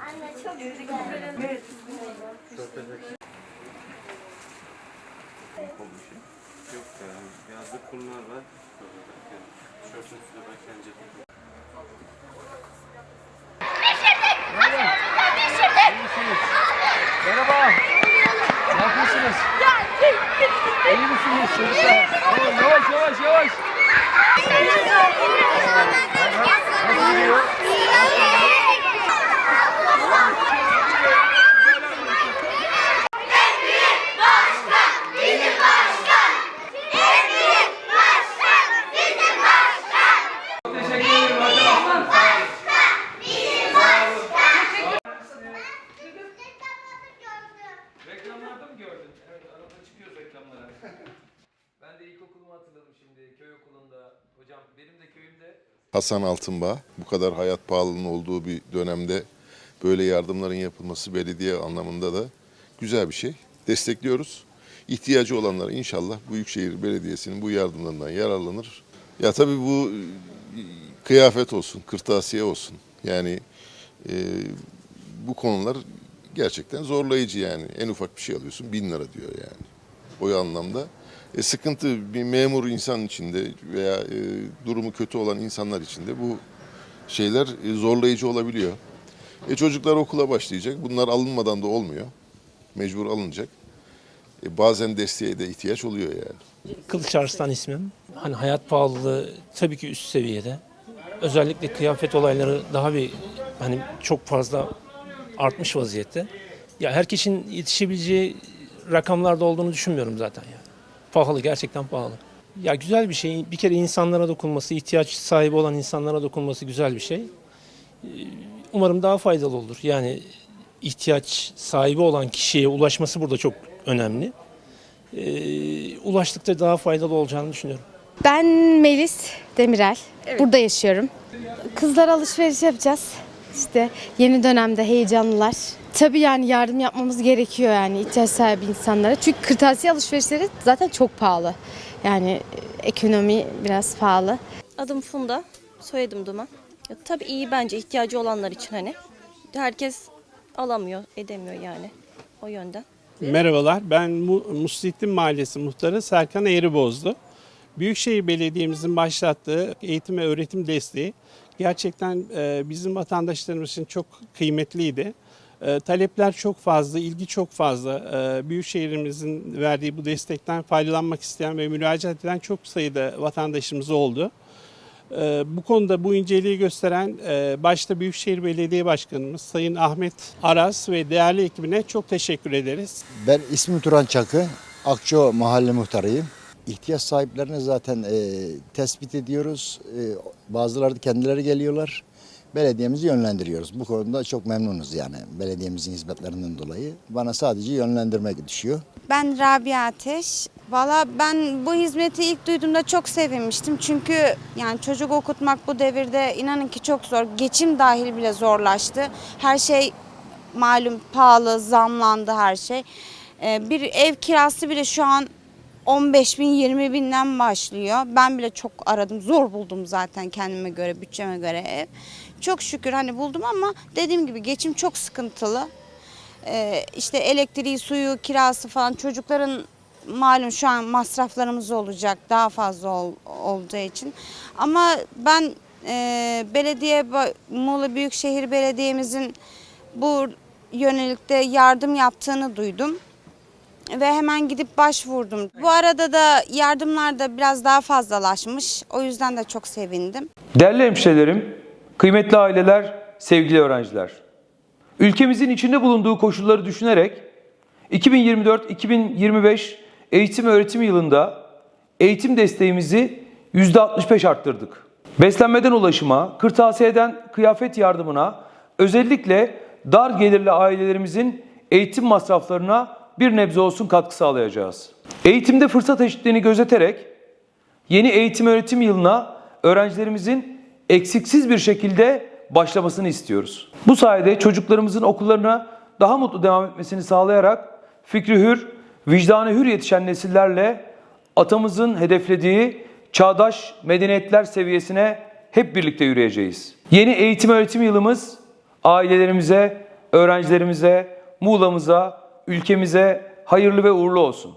Anne çok güzel. Yok ya. Yazlık kumlar var. Tişörtün üstüne bak bence. Ne yapıyorsunuz? İyi misiniz çocuklar? Yavaş yavaş yavaş. Nasıl gidiyor? Hasan Altınbağ bu kadar hayat pahalılığının olduğu bir dönemde böyle yardımların yapılması belediye anlamında da güzel bir şey. Destekliyoruz. İhtiyacı olanlar inşallah Büyükşehir Belediyesi'nin bu yardımlarından yararlanır. Ya tabii bu e, kıyafet olsun, kırtasiye olsun. Yani e, bu konular gerçekten zorlayıcı yani. En ufak bir şey alıyorsun bin lira diyor yani. O anlamda. E, sıkıntı bir memur insan içinde veya e, durumu kötü olan insanlar içinde bu şeyler e, zorlayıcı olabiliyor. E, çocuklar okula başlayacak. Bunlar alınmadan da olmuyor. Mecbur alınacak. E, bazen desteğe de ihtiyaç oluyor yani. Kılıç Arslan ismim. Hani hayat pahalılığı tabii ki üst seviyede. Özellikle kıyafet olayları daha bir hani çok fazla artmış vaziyette. Ya herkesin yetişebileceği rakamlarda olduğunu düşünmüyorum zaten yani. Pahalı gerçekten pahalı. Ya güzel bir şey. Bir kere insanlara dokunması, ihtiyaç sahibi olan insanlara dokunması güzel bir şey. Ee, Umarım daha faydalı olur. Yani ihtiyaç sahibi olan kişiye ulaşması burada çok önemli. Ee, ulaştıkça daha faydalı olacağını düşünüyorum. Ben Melis Demirel. Burada yaşıyorum. Kızlar alışveriş yapacağız. İşte yeni dönemde heyecanlılar. Tabii yani yardım yapmamız gerekiyor yani ihtiyaç sahibi insanlara. Çünkü kırtasiye alışverişleri zaten çok pahalı. Yani e, ekonomi biraz pahalı. Adım Funda, soyadım Duman. Ya, tabii iyi bence ihtiyacı olanlar için hani. Herkes alamıyor, edemiyor yani o yönden. Merhabalar, ben Mu- Muslittin Mahallesi muhtarı Serkan Eğribozdu. Büyükşehir Belediye'mizin başlattığı eğitim ve öğretim desteği gerçekten e, bizim vatandaşlarımız için çok kıymetliydi. E, talepler çok fazla, ilgi çok fazla. E, Büyükşehirimizin verdiği bu destekten faydalanmak isteyen ve müracaat eden çok sayıda vatandaşımız oldu. Bu konuda bu inceliği gösteren başta Büyükşehir Belediye Başkanımız Sayın Ahmet Aras ve değerli ekibine çok teşekkür ederiz. Ben ismim Turan Çakı, Akço Mahalle Muhtarıyım. İhtiyaç sahiplerini zaten e, tespit ediyoruz. E, bazıları kendileri geliyorlar. Belediyemizi yönlendiriyoruz. Bu konuda çok memnunuz yani belediyemizin hizmetlerinden dolayı. Bana sadece yönlendirmek düşüyor. Ben Rabia Ateş. Valla ben bu hizmeti ilk duyduğumda çok sevinmiştim. Çünkü yani çocuk okutmak bu devirde inanın ki çok zor. Geçim dahil bile zorlaştı. Her şey malum pahalı, zamlandı her şey. Ee, bir ev kirası bile şu an 15 bin 20 binden başlıyor. Ben bile çok aradım. Zor buldum zaten kendime göre, bütçeme göre ev. Çok şükür hani buldum ama dediğim gibi geçim çok sıkıntılı. Ee, işte elektriği, suyu, kirası falan çocukların malum şu an masraflarımız olacak daha fazla ol- olacağı için. Ama ben e, belediye Muğla Büyükşehir Belediye'mizin bu yönelikte yardım yaptığını duydum ve hemen gidip başvurdum. Bu arada da yardımlar da biraz daha fazlalaşmış. O yüzden de çok sevindim. Değerli hemşehrilerim, kıymetli aileler, sevgili öğrenciler. Ülkemizin içinde bulunduğu koşulları düşünerek 2024-2025 eğitim öğretim yılında eğitim desteğimizi %65 arttırdık. Beslenmeden ulaşıma, kırtasiyeden kıyafet yardımına, özellikle dar gelirli ailelerimizin eğitim masraflarına bir nebze olsun katkı sağlayacağız. Eğitimde fırsat eşitliğini gözeterek yeni eğitim öğretim yılına öğrencilerimizin eksiksiz bir şekilde başlamasını istiyoruz. Bu sayede çocuklarımızın okullarına daha mutlu devam etmesini sağlayarak fikri hür, vicdanı hür yetişen nesillerle atamızın hedeflediği çağdaş medeniyetler seviyesine hep birlikte yürüyeceğiz. Yeni eğitim öğretim yılımız ailelerimize, öğrencilerimize, Muğla'mıza, ülkemize hayırlı ve uğurlu olsun.